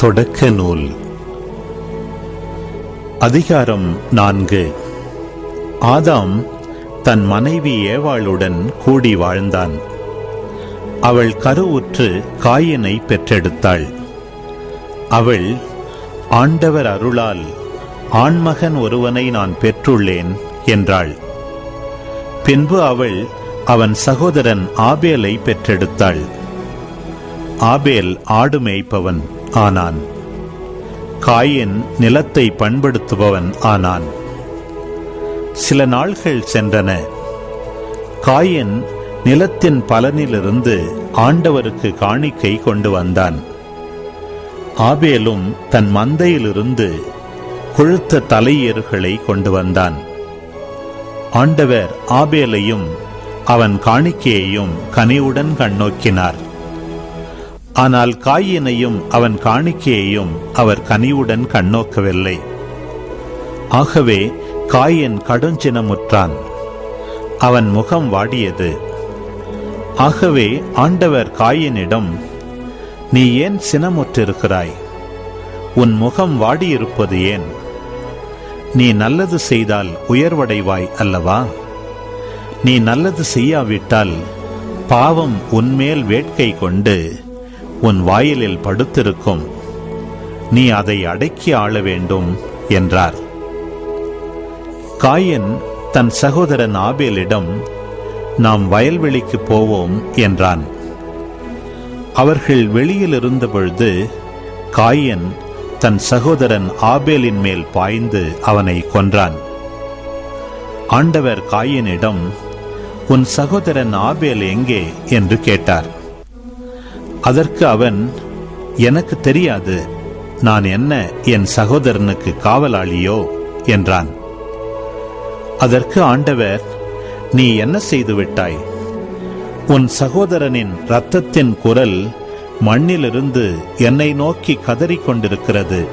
தொடக்க நூல் அதிகாரம் நான்கு. ஆதாம் தன் மனைவி ஏவாளுடன் கூடி வாழ்ந்தான். அவள் கருவுற்று காயினை பெற்றெடுத்தாள். அவள் ஆண்டவர் அருளால் ஆண்மகன் ஒருவனை நான் பெற்றுள்ளேன் என்றாள். பின்பு அவள் அவன் சகோதரன் ஆபேலை பெற்றெடுத்தாள். ஆபேல் ஆடு மேய்ப்பவன். ஆனான். காயின் நிலத்தை பண்படுத்துபவன் ஆனான். சில நாள்கள் சென்றன. காயின் நிலத்தின் பலனிலிருந்து ஆண்டவருக்கு காணிக்கை கொண்டு வந்தான். ஆபேலும் தன் மந்தையிலிருந்து கொழுத்த தலையேறுகளை கொண்டு வந்தான். ஆண்டவர் ஆபேலையும் அவன் காணிக்கையையும் கனிவுடன் கண்ணோக்கினார். ஆனால் காயினையும் அவன் காணிக்கையையும் அவர் கனிவுடன் கண்ணோக்கவில்லை. ஆகவே காயின் கடுஞ்சினமுற்றான். அவன் முகம் வாடியது. ஆகவே ஆண்டவர் காயினிடம் நீ ஏன் சினமுற்றிருக்கிறாய்? உன் முகம் வாடியிருப்பது ஏன்? நீ நல்லது செய்தால் உயர்வடைவாய் அல்லவா? நீ நல்லது செய்யாவிட்டால் பாவம் உன்மேல் வேட்கை கொண்டு உன் வாயிலில் படுத்திருக்கும். நீ அதை அடக்கி ஆள வேண்டும் என்றார். காயன் தன் சகோதரன் ஆபேலிடம் நாம் வயல்வெளிக்கு போவோம் என்றான். அவர்கள் வெளியில் இருந்தபொழுது காயன் தன் சகோதரன் ஆபேலின் மேல் பாய்ந்து அவனை கொன்றான். ஆண்டவர் காயனிடம் உன் சகோதரன் ஆபேல் எங்கே? என்று கேட்டார். அதற்கு அவன் எனக்கு தெரியாது. நான் என்ன என் சகோதரனுக்கு காவலாளியோ? என்றான். அதற்கு ஆண்டவர் நீ என்ன செய்து விட்டாய்? உன் சகோதரனின் இரத்தத்தின் குரல் மண்ணிலிருந்து என்னை நோக்கி கதறிக் கொண்டிருக்கிறது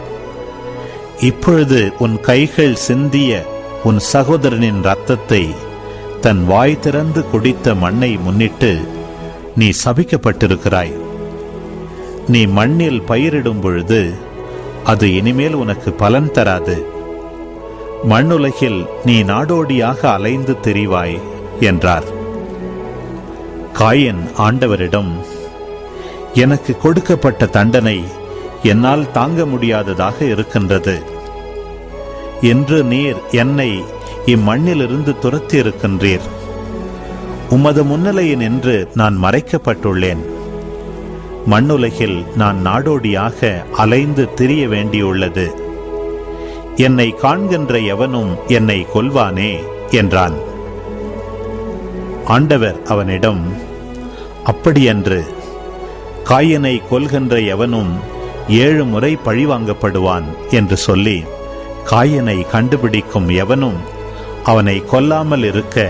இப்பொழுது உன் கைகள் சிந்திய உன் சகோதரனின் இரத்தத்தை தன் வாய் திறந்து குடித்த மண்ணை முன்னிட்டு நீ சபிக்கப்பட்டிருக்கிறாய். நீ மண்ணில் பயிரிடும் பொழுது அது இனிமேல் உனக்கு பலன் தராது. மண்ணுலகில் நீ நாடோடியாக அலைந்து திரிவாய் என்றார். காயன் ஆண்டவரிடம் எனக்கு கொடுக்கப்பட்ட தண்டனை என்னால் தாங்க முடியாததாக இருக்கின்றது. என்று நீர் என்னை இம்மண்ணிலிருந்து துரத்தி இருக்கின்றீர் உமது முன்னிலையில் நின்று நான் மறைக்கப்பட்டுள்ளேன். மண்ணுலகில் நான் நாடோடியாக அலைந்து திரிய வேண்டியுள்ளது. என்னை காண்கின்ற எவனும் என்னை கொல்வானே என்றான். ஆண்டவர் அவனிடம் அப்படியன்று காயனை கொல்கின்ற எவனும் ஏழு முறை பழிவாங்கப்படுவான் என்று சொல்லி காயனை கண்டுபிடிக்கும் எவனும் அவனை கொல்லாமல் இருக்க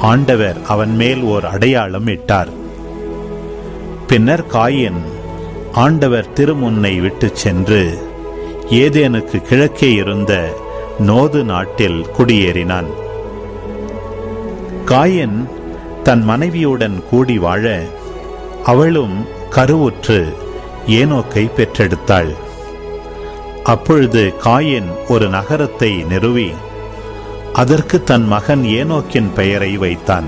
ஆண்டவர் அவன் மேல் ஓர் அடையாளம் இட்டார். பின்னர் காயின் ஆண்டவர் திருமுன்னை விட்டுச் சென்று ஏதேனுக்கு கிழக்கே இருந்த நோது நாட்டில் குடியேறினான். காயன் தன் மனைவியுடன் கூடி வாழ அவளும் கருவுற்று ஏனோக்கை பெற்றெடுத்தாள். அப்பொழுது காயின் ஒரு நகரத்தை நிறுவி அதற்கு தன் மகன் ஏனோக்கின் பெயரை வைத்தான்.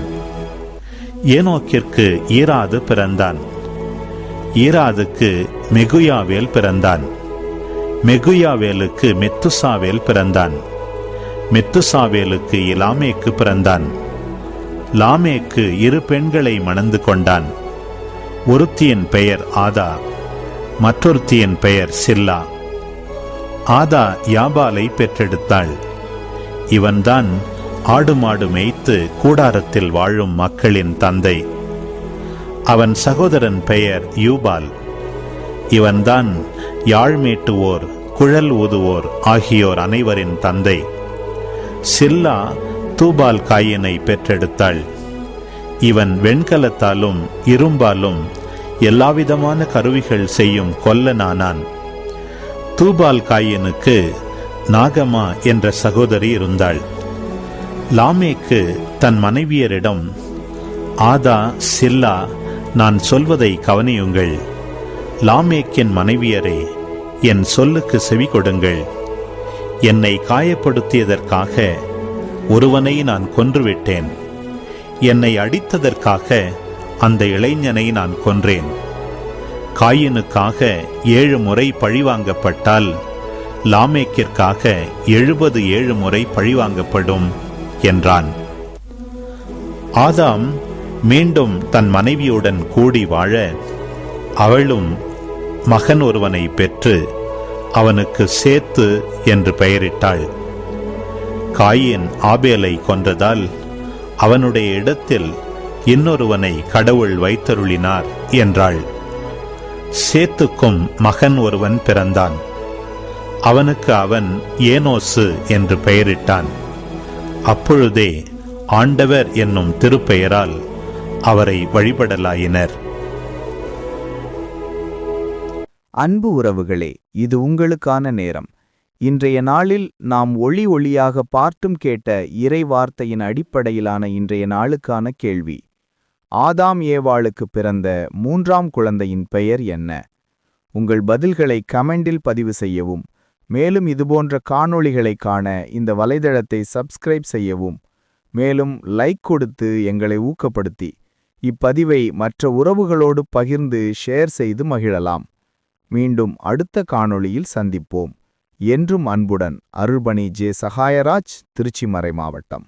ஏனோக்கிற்கு ஈராது பிறந்தான். ஈராதுக்கு மெகுயாவேல் பிறந்தான். மெகுயாவேலுக்கு மெத்துசாவேல் பிறந்தான். மெத்துசாவேலுக்கு இலாமேக்கு பிறந்தான். லாமேக்கு இரு பெண்களை மணந்து கொண்டான். ஒருத்தியின் பெயர் ஆதா மற்றொருத்தியின் பெயர் சில்லா. ஆதா யாபாலை பெற்றெடுத்தாள். இவன்தான் ஆடு மாடு மேய்த்து கூடாரத்தில் வாழும் மக்களின் தந்தை. அவன் சகோதரன் பெயர் யூபால். இவன்தான் யாழ் மீட்டுவோர் குழல் ஊதுவோர் ஆகியோர் அனைவரின் தந்தை. சில்லா தூபால் காயினை பெற்றெடுத்தாள். இவன் வெண்கலத்தாலும் இரும்பாலும் எல்லாவிதமான கருவிகள் செய்யும் கொல்லனானான். தூபால் காயினுக்கு நாகமா என்ற சகோதரி இருந்தாள். லாமேக்கு தன் மனைவியரிடம் ஆதா சில்லா நான் சொல்வதை கவனியுங்கள். லாமேக்கின் மனைவியரே என் சொல்லுக்கு செவி கொடுங்கள். என்னை காயப்படுத்தியதற்காக ஒருவனை நான் கொன்றுவிட்டேன். என்னை அடித்ததற்காக அந்த இளைஞனை நான் கொன்றேன். காயினுக்காக ஏழு முறை பழிவாங்கப்பட்டால் லாமேக்கிற்காக எழுபது ஏழு முறை பழிவாங்கப்படும் என்றான். ஆதாம் மீண்டும் தன் மனைவியுடன் கூடி வாழ அவளும் மகன் ஒருவனை பெற்று அவனுக்கு சேத்து என்று பெயரிட்டாள். காயின் ஆபேலை கொன்றதால் அவனுடைய இடத்தில் இன்னொருவனை கடவுள் வைத்தருளினார் என்றாள். சேத்துக்கும் மகன் ஒருவன் பிறந்தான். அவனுக்கு அவன் ஏனோசு என்று பெயரிட்டான். அப்பொழுதே ஆண்டவர் என்னும் திருப்பெயரால் அவரை வழிபடலாயினர். அன்பு உறவுகளே இது உங்களுக்கான நேரம். இன்றைய நாளில் நாம் ஒளி ஒளியாக பார்த்தும் கேட்ட இறை வார்த்தையின் அடிப்படையிலான இன்றைய நாளுக்கான கேள்வி. ஆதாம் ஏவாளுக்கு பிறந்த மூன்றாம் குழந்தையின் பெயர் என்ன? உங்கள் பதில்களை கமெண்டில் பதிவு செய்யவும் மேலும் இதுபோன்ற காணொளிகளை காண இந்த வலைதளத்தை சப்ஸ்கிரைப் செய்யவும் மேலும் லைக் கொடுத்து எங்களை ஊக்கப்படுத்தி இப்பதிவை மற்ற உறவுகளோடு பகிர்ந்து ஷேர் செய்து மகிழலாம். மீண்டும் அடுத்த காணொளியில் சந்திப்போம். என்றும் அன்புடன் அருள்பணி ஜே சகாயராஜ் திருச்சிமறை மாவட்டம்.